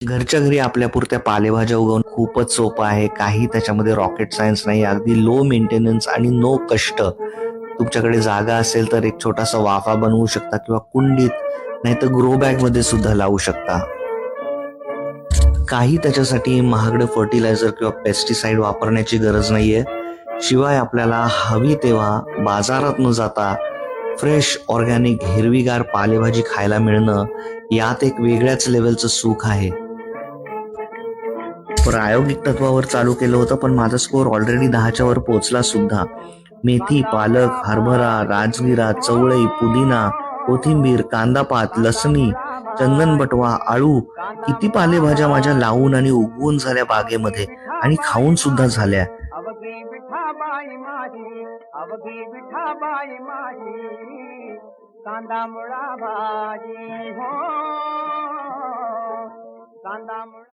घरच्या घरी आपल्या पुरत्या पालेभाज्या उगवणं खूपच सोपं आहे. काही त्याच्यामध्ये रॉकेट सायन्स नाही. अगदी लो मेंटेनन्स आणि नो कष्ट. तुमच्याकडे जागा असेल तर एक छोटासा वाफा बनवू शकता किंवा कुंडीत नाही तर ग्रो बॅगमध्ये सुद्धा लावू शकता. काही त्याच्यासाठी महागडं फर्टिलायझर किंवा पेस्टिसाइड वापरण्याची गरज नाहीये. शिवाय आपल्याला हवी तेव्हा बाजारात न जाता फ्रेश ऑर्गॅनिक हिरवीगार पालेभाजी खायला मिळणं यात एक वेगळ्याच लेवलचं सुख आहे. प्रायोगिक तत्वावर चालू केलं होतं पण माझा स्कोअर ऑलरेडी दहाच्या वर पोहोचला सुद्धा. मेथी पालक हरभरा राजगिरा चवळई पुदिना कोथिंबीर कांदापात लसणी चंदन बटवा आळू किती पालेभाज्या माझ्या लावून आणि उगवून झाल्या बागेमध्ये आणि खाऊन सुद्धा झाल्या. कांदा मुळा भाजी हो. कांदा